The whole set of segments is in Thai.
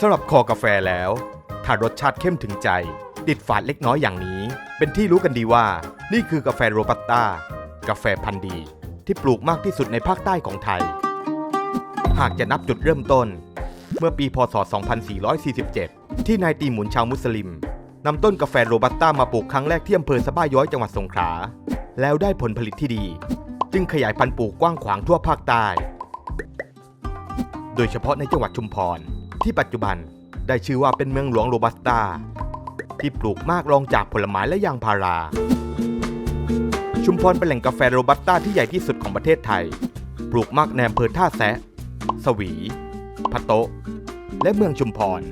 สำหรับคอกาแฟแล้ว ถ้ารสชาติเข้มถึงใจ ติดฝาดเล็กน้อยอย่างนี้ เป็นที่รู้กันดีว่า นี่คือกาแฟโรบัสต้ากาแฟพันธุ์ดี ที่ปลูกมากที่สุดในภาคใต้ของไทย หากจะนับจุดเริ่มต้น เมื่อปีพศ 2447 ที่นายตีหมุนชาวมุสลิมนำต้นกาแฟโรบัสต้ามาปลูกครั้งแรกที่อำเภอสะบ้าย้อยจังหวัดสงขลาแล้วได้ผลผลิตที่ดี จึงขยายพันธุ์ปลูกกว้างขวางทั่วภาคใต้ โดยเฉพาะในจังหวัดชุมพร ที่ปัจจุบันได้ชื่อว่าเป็นเมืองหลวงโรบัสต้า ที่ปลูกมากรองจากผลไม้และยางพารา ชุมพรเป็นแหล่งกาแฟโรบัสต้าที่ใหญ่ที่สุดของประเทศไทย ปลูกมากในอำเภอท่าแซะ สวี พะโตะ และเมืองชุมพร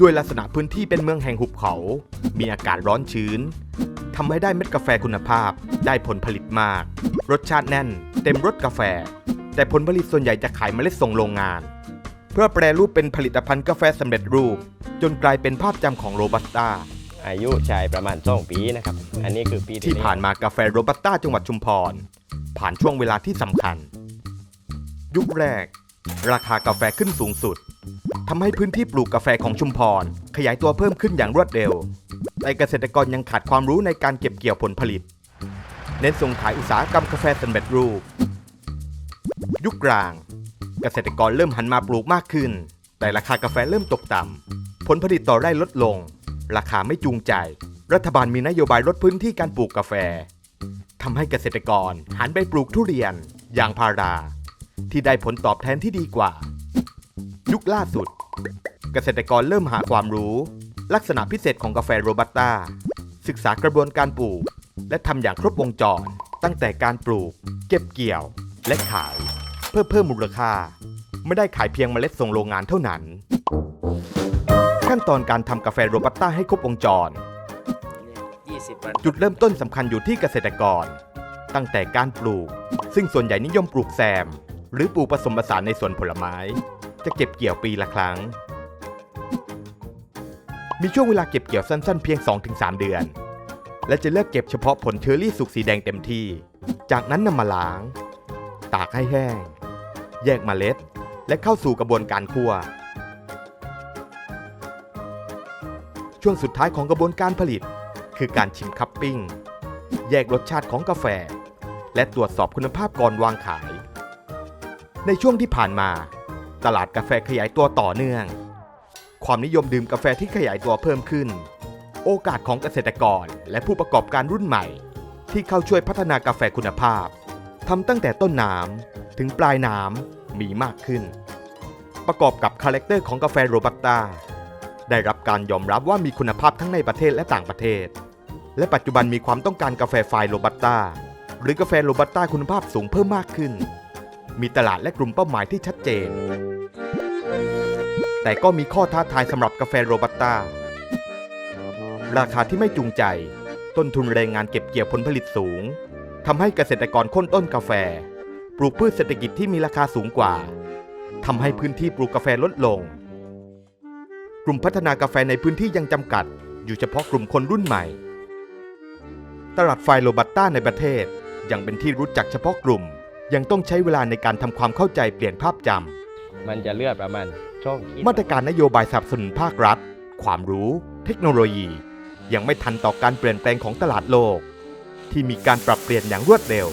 ด้วยลักษณะพื้นที่เป็นเมืองแห่งหุบเขา มีอากาศร้อนชื้นทำให้ได้เม็ดกาแฟคุณภาพ ได้ผลผลิตมาก รสชาติแน่น เต็มรสกาแฟ แต่ผลผลิตส่วนใหญ่จะขายเมล็ดส่งโรงงาน เพื่อแปรรูปเป็นผลิตภัณฑ์กาแฟสำเร็จรูป จนกลายเป็นภาพจำของโรบัสต้าอายุชายประมาณสองปีนะครับ อันนี้คือปีที่ผ่านมากาแฟโรบัสต้าจังหวัดชุมพร ผ่านช่วงเวลาที่สำคัญ ยุคแรก ราคากาแฟขึ้นสูงสุดทำให้พื้นที่ปลูกกาแฟของชุมพร ขยายตัวเพิ่มขึ้นอย่างรวดเร็ว แต่เกษตรกรยังขาดความรู้ในการเก็บเกี่ยวผลผลิต เน้นส่งขายอุตสาหกรรมกาแฟสำเร็จรูป ยุคกลาง เกษตรกรเริ่มหันมาปลูกมากขึ้น แต่ราคากาแฟเริ่มตกต่ำผลผลิตต่อไร่ลดลง ราคาไม่จูงใจ รัฐบาลมีนโยบายลดพื้นที่การปลูกกาแฟทำให้เกษตรกรหันไปปลูกทุเรียนยางพารา ที่ได้ผลตอบแทนที่ดีกว่า ยุคล่าสุด เกษตรกรเริ่มหาความรู้ ลักษณะพิเศษของกาแฟโรบัสต้าศึกษากระบวนการปลูก และทำอย่างครบวงจร ตั้งแต่การปลูก เก็บเกี่ยว และขาย พื่อเพิ่มมูลค่า ไม่ได้ขายเพียงเมล็ดส่งโรงงานเท่านั้น ขั้นตอนการทำกาแฟโรบัสต้าให้ครบวงจร 20วันจุดเริ่มต้นสำคัญอยู่ที่เกษตรกร ตั้งแต่การปลูก ซึ่งส่วนใหญ่นิยมปลูกแซม หรือปลูกผสมผสานในสวนผลไม้ จะเก็บเกี่ยวปีละครั้ง มีช่วงเวลาเก็บเกี่ยวสั้นๆ เพียง 2-3 เดือน และจะเลือกเก็บเฉพาะผลเชอร์รี่สุกสีแดงเต็มที่ จากนั้นนำมาล้าง ตากให้แห้ง แยกมเมล็ด และเข้าสู่กระบวนการคั่ว ช่วงสุดท้ายของกระบวนการผลิต คือการชิมคัพปิ้ง แยกรสชาติของกาแฟ และตรวจสอบคุณภาพก่อนวางขาย ในช่วงที่ผ่านมา ตลาดกาแฟขยายตัวต่อเนื่อง ความนิยมดื่มกาแฟที่ขยายตัวเพิ่มขึ้น โอกาสของเกษตรกรและผู้ประกอบการรุ่นใหม่ ที่เข้าช่วยพัฒนากาแฟคุณภาพทำตั้งแต่ต้นน้ำ ถึงปลายน้ำมีมากขึ้น ประกอบกับคาแรคเตอร์ของกาแฟโรบัสต้าได้รับการยอมรับว่ามีคุณภาพทั้งในประเทศและต่างประเทศ และปัจจุบันมีความต้องการกาแฟไฟโรบัสต้าหรือกาแฟโรบัสต้าคุณภาพสูงเพิ่มมากขึ้น มีตลาดและกลุ่มเป้าหมายที่ชัดเจน แต่ก็มีข้อท้าทายสำหรับกาแฟโรบัสต้าราคาที่ไม่จูงใจ ต้นทุนแรงงานเก็บเกี่ยวผลผลิตสูงทำให้เกษตรกรค้นต้นกาแฟ ปลูกพืชเศรษฐกิจที่มีราคาสูงกว่าทำให้พื้นที่ปลูกกาแฟลดลง กลุ่มพัฒนากาแฟในพื้นที่ยังจำกัด อยู่เฉพาะกลุ่มคนรุ่นใหม่ ตลาดไฟโรบัตต้าในประเทศยังเป็นที่รู้จักเฉพาะกลุ่ม ยังต้องใช้เวลาในการทำความเข้าใจเปลี่ยนภาพจมันจะเลือดประมาณช่องขีดำมาตรการนโยบายสนับสนุนภาครัฐ ความรู้ เทคโนโลยี ยังไม่ทันต่อการเปลี่ยนแปลงของตลาดโลก ที่มีการปรับเปลี่ยนอย่างรวดเร็ว